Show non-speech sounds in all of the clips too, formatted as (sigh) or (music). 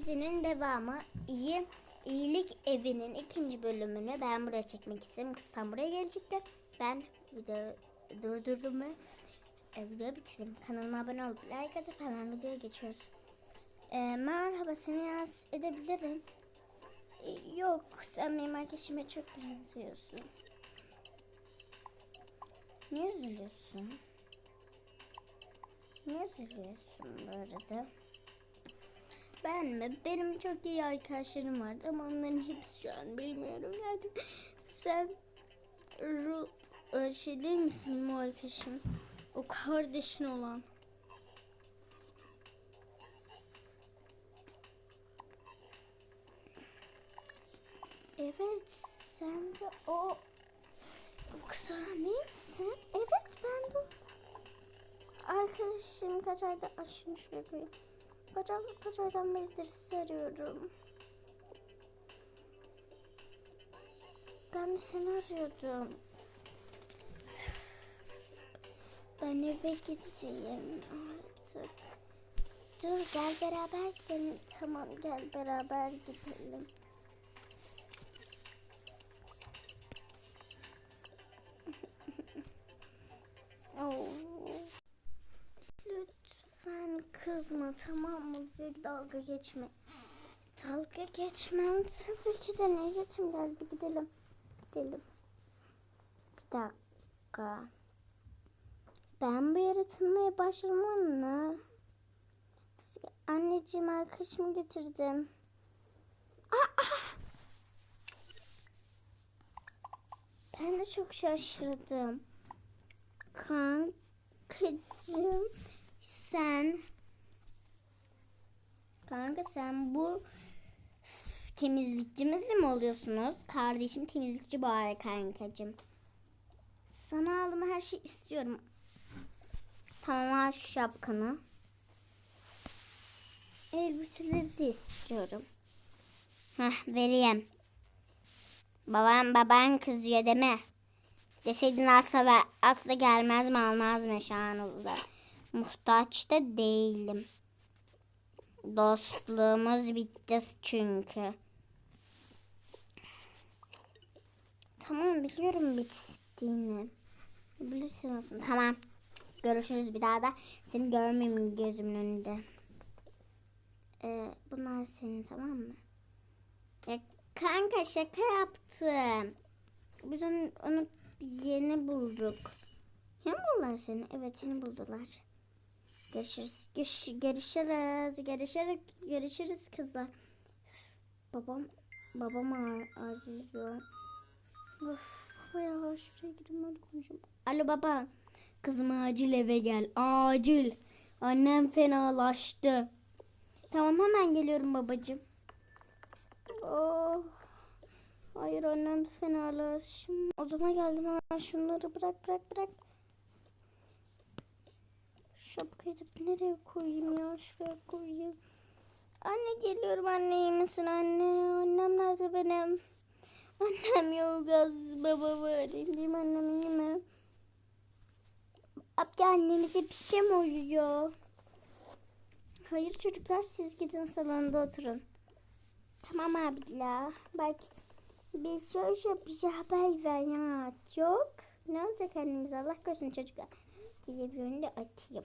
dizinin devamı iyi iyilik evinin ikinci bölümünü ben buraya çekmek istedim. Kızım buraya gelecekti. Ben video durdurdum ve e, videoyu bitirdim. Kanalıma abone olup like atıp hemen videoya geçiyoruz. E, merhaba seni yaz edebilirim. E, yok sen benim arkadaşıma çok benziyorsun. Niye üzülüyorsun? Niye üzülüyorsun bu arada? Ben mi? Benim çok iyi arkadaşlarım vardı ama onların hepsi şu an bilmiyorum. Yani sen Ru e, şey değil misin o arkadaşım? O kardeşin olan. Evet, sen de o o kısa değil misin? Evet, ben de. Arkadaşım kaç ayda... Ay şunu şuraya. Kaç, kaç aydan beridir sizi arıyorum. Ben de seni arıyordum. Ben eve gideyim artık. Dur gel beraber gidelim. Tamam gel beraber gidelim. Kızma tamam mı? Ve dalga geçme. Dalga geçmem tabii ki de ne geçim gel bir gidelim. Gidelim. Bir dakika. Ben bu yere tanımaya başladım onunla. Anneciğim arkadaşımı getirdim. Aa! Ben de çok şaşırdım. Kankacığım sen Kanka sen bu temizlikçimizle mi oluyorsunuz? Kardeşim temizlikçi bari kankacığım. Sana aldığım her şeyi istiyorum. Tamam al şu şapkanı. Elbiseleri de istiyorum. Heh vereyim. Babam baban kızıyor deme. Deseydin asla, ver, asla gelmez mi almaz mı şanınızda. Muhtaç da değilim. Dostluğumuz bitti çünkü. Tamam biliyorum bittiğini. Bilirsin olsun. Tamam. Görüşürüz bir daha da seni görmeyeyim gözümün önünde. Ee, bunlar senin tamam mı? Ya kanka şaka yaptım. Biz onu, onu yeni bulduk. Yeni buldular seni. Evet yeni buldular. Görüşürüz. Görüş, görüşürüz. Görüşürüz. Görüşürüz kızlar. Babam babam ağ- ağrıyor. Of ya şuraya ben de konuşayım. Alo baba. Kızım acil eve gel. Acil. Annem fenalaştı. Tamam hemen geliyorum babacığım. Oh. Hayır annem fenalaştı. Odama geldim hemen şunları bırak bırak bırak. Şapkayı da nereye koyayım ya? Şuraya koyayım. Anne geliyorum anne iyi misin anne? Annem nerede benim? Annem yok az baba var. Diyeyim annem iyi mi? Abla annemize bir şey mi oluyor? Hayır çocuklar siz gidin salonda oturun. Tamam abla. Bak bir şöyle bir şey haber ver ya. Yok. Ne olacak annemize Allah korusun çocuklar. Televizyonu da atayım.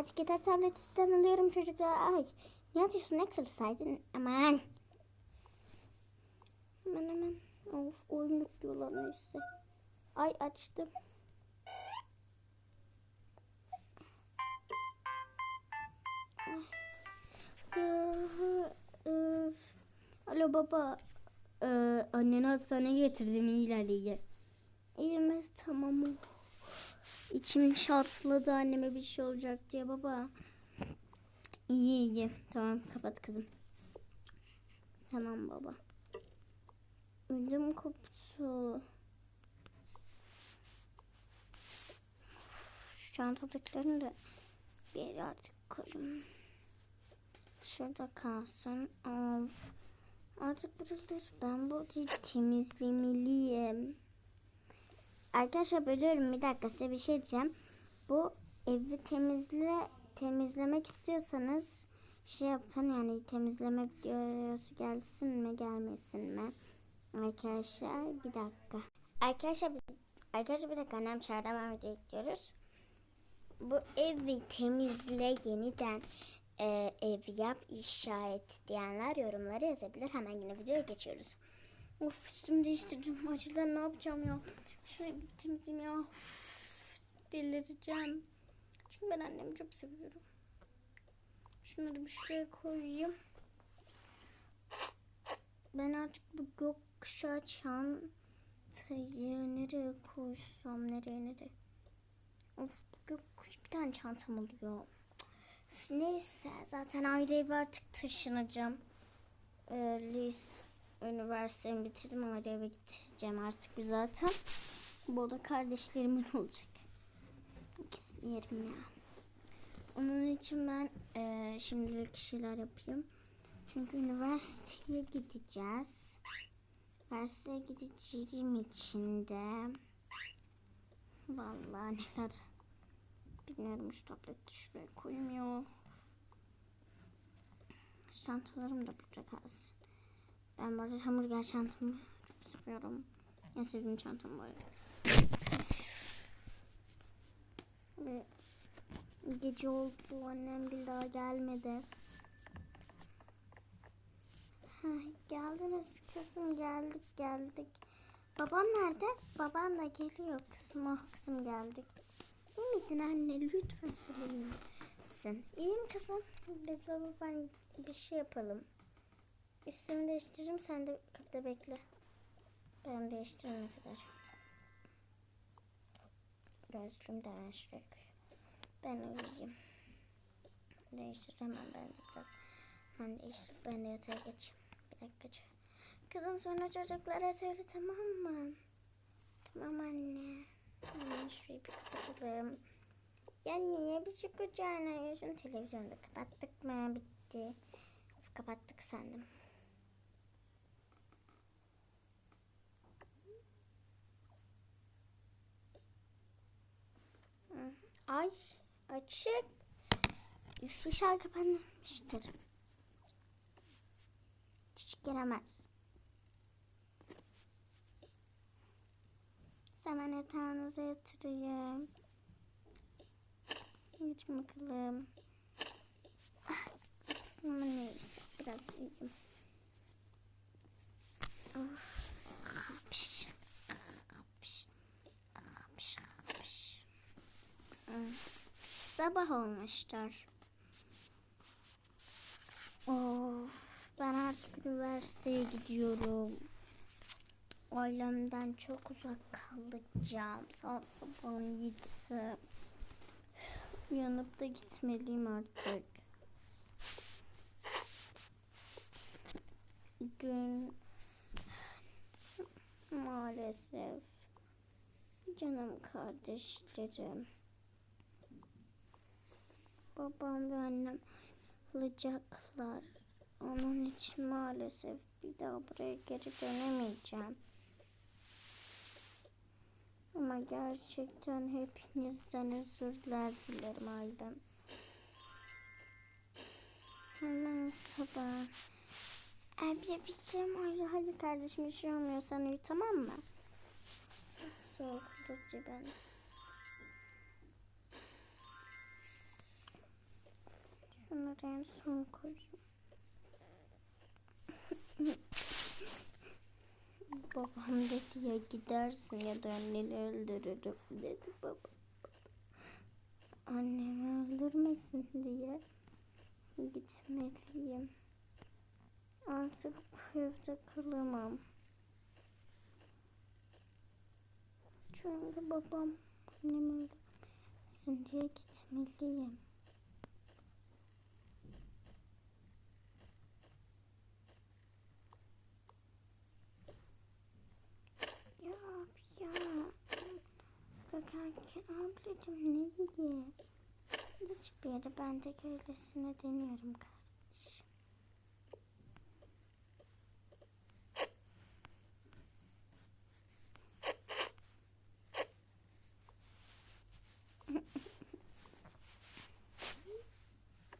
Artık yeter tablet sizden alıyorum çocuklar. Ay ne atıyorsun ne kılsaydın aman. Hemen hemen. Of oyun diyorlar neyse. Ay açtım. Alo baba. Ee, anneni hastaneye getirdim iyiler iyi. İyi mi? İçim şatladı anneme bir şey olacak diye baba. İyi iyi. Tamam kapat kızım. Tamam baba. Ödüm koptu. Şu çantadakilerini de yere artık koyayım. Şurada kalsın. Of. Artık buraları ben bu odayı temizlemeliyim. Arkadaşlar bölüyorum bir dakika size bir şey diyeceğim. Bu evi temizle temizlemek istiyorsanız şey yapın yani temizleme videosu gelsin mi gelmesin mi? Arkadaşlar bir dakika. Arkadaşlar arkadaşlar bir dakika annem çağırdı hemen video ekliyoruz. Bu evi temizle yeniden e, ev yap inşa et diyenler yorumları yazabilir. Hemen yine videoya geçiyoruz. Of üstümü değiştirdim. Acılar ne yapacağım ya? Şurayı bir temizleyeyim ya. Delireceğim. Çünkü ben annemi çok seviyorum. Şunları bir şuraya koyayım. Ben artık bu gökkuşağı çantayı nereye koysam nereye nereye? Of gökkuşağı bir tane çantam oluyor. Neyse zaten ayrı eve artık taşınacağım. Ee, Lis üniversitemi bitirdim ayrı eve gideceğim artık zaten. Bu kardeşlerimin (laughs) olacak. İkisini yerim ya. Onun için ben e, şimdilik şeyler yapayım. Çünkü üniversiteye gideceğiz. Üniversiteye gideceğim için de vallahi neler bilmiyorum şu tableti şuraya. Şu Çantalarım da burada kalsın. Ben arada hamburger çantamı çok seviyorum. En sevdiğim çantam. Ve Gece oldu annem bir daha gelmedi. Heh, geldiniz kızım geldik geldik. Babam nerede? Babam da geliyor kızım. Oh kızım geldik. İyi misin anne? Lütfen söyler misin? İyiyim kızım. Biz baba ben bir şey yapalım. İsim değiştiririm sen de kapıda bekle. Ben değiştirene kadar. Gözlüğümü de ben şuraya koyayım. Ben uyuyayım. Değiştir hemen ben de biraz. Ben değiştir. Ben de yatağa geçeyim. Bir dakika. Kızım sonra çocuklara söyle tamam mı? Tamam anne. Hemen şurayı bir kapatalım. Ya niye bir kucağına yiyorsun? Televizyonda kapattık mı? Bitti. Kapattık sandım. Hı. Ay açık. Üf, şarkı kapanmıştır. Hiç giremez. Hemen yatağınıza yatırayım. Hiç bakalım. Ah, Ama neyse biraz uyuyayım. Of. Sabah olmuştur. Of, ben artık üniversiteye gidiyorum. Ailemden çok uzak kalacağım. Saat sabahın yedisi. Uyanıp da gitmeliyim artık. Dün maalesef canım kardeşlerim babam ve annem alacaklar. Onun için maalesef bir daha buraya geri dönemeyeceğim. Ama gerçekten hepinizden özürler dilerim ailem. Hemen sabah. Abi yapacağım. Hadi, hadi kardeşim bir şey olmuyor. Sen uyu tamam mı? So- Soğuk tutucu ben. Şunları en son koyayım. Babam dedi ya gidersin ya da anneni öldürürüm dedi baba. Annemi öldürmesin diye gitmeliyim. Artık bu evde kalamam. Çünkü babam annemi öldürmesin diye gitmeliyim. Ya abi ya. Kakarken ablacığım ne diye? Hiçbir yere ben de öylesine deniyorum kardeşim.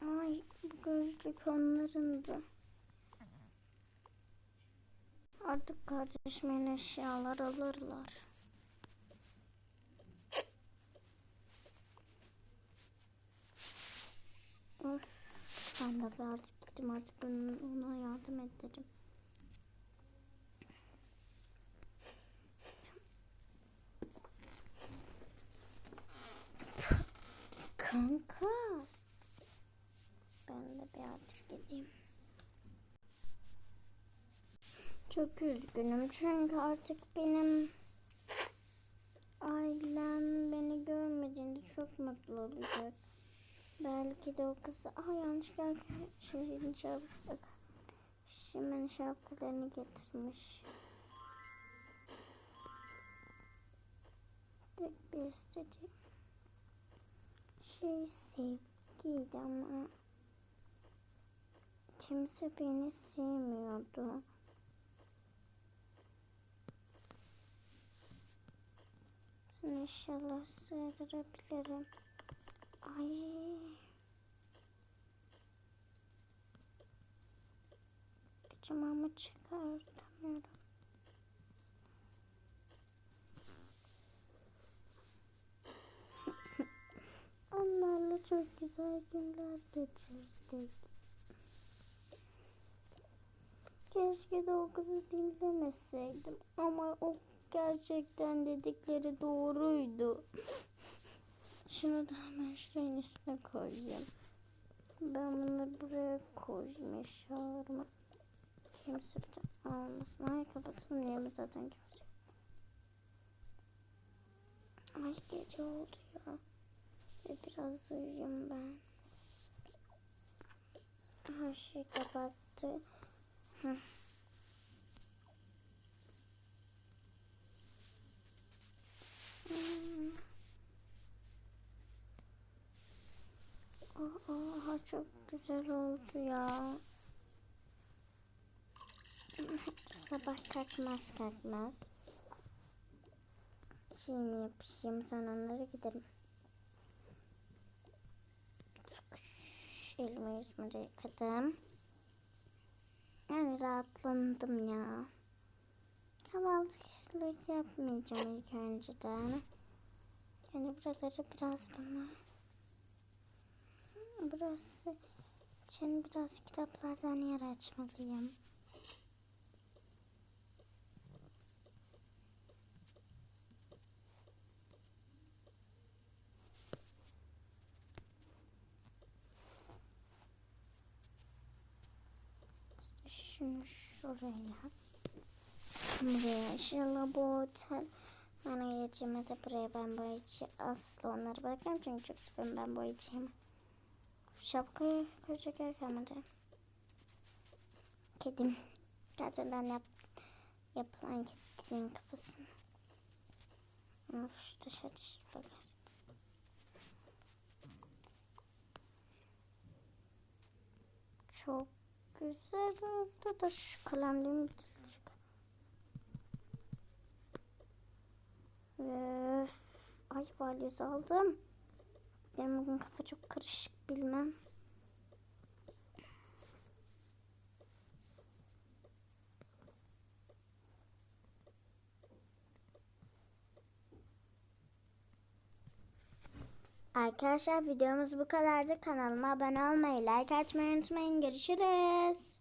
(laughs) Ay bu gözlük Belki onların da. Artık kardeşimin eşyalar alırlar. Of, ben de birazcık gittim artık ona yardım ederim. Kanka. Ben de birazcık gideyim. Çok üzgünüm çünkü artık benim ailem beni görmediğinde çok mutlu olacak. Belki de o kız... Aa yanlışlıkla şeyin şapka... Şimdinin şapkalarını getirmiş. Tek bir istediğim şey sevgiydi ama kimse beni sevmiyordu. Sen inşallah sığdırabilirim. Ay. Pijamamı çıkartamıyorum. Onlarla çok güzel günler geçirdik. Keşke de o kızı dinlemeseydim. Ama o gerçekten dedikleri doğruydu. Şunu da hemen şuranın üstüne koyayım. Ben bunları buraya koyayım eşyalarımı. Kimse de almasın. Ay kapatılmıyor mu zaten kimse. Ay gece oldu ya. Ve biraz uyuyayım ben. Her şey kapattı. Hı. Hmm. Aa, çok güzel oldu ya. (laughs) Sabah kalkmaz kalkmaz. Şeyimi yapayım sonra onlara giderim. Elimi yüzümü yıkadım. Yani rahatlandım ya. Kahvaltılık yapmayacağım ilk önceden. Yani buraları biraz bana burası için biraz kitaplardan yer açmalıyım. İşte şunu şuraya. Buraya inşallah bu otel bana geçime de buraya ben boyayıcı asla onları bırakıyorum çünkü çok seviyorum ben boyayıcıyım. Şapkayı koyacak yer kalmadı. Kedim. Gerçekten yap, yapılan kedinin kafasını. Of dışarı dışarı. Çok güzel oldu da şu kalemliğimi bitirecek. Öf. Ay balyoz aldım. Benim bugün kafa çok karışık bilmem. Arkadaşlar videomuz bu kadardı. Kanalıma abone olmayı, like açmayı unutmayın. Görüşürüz.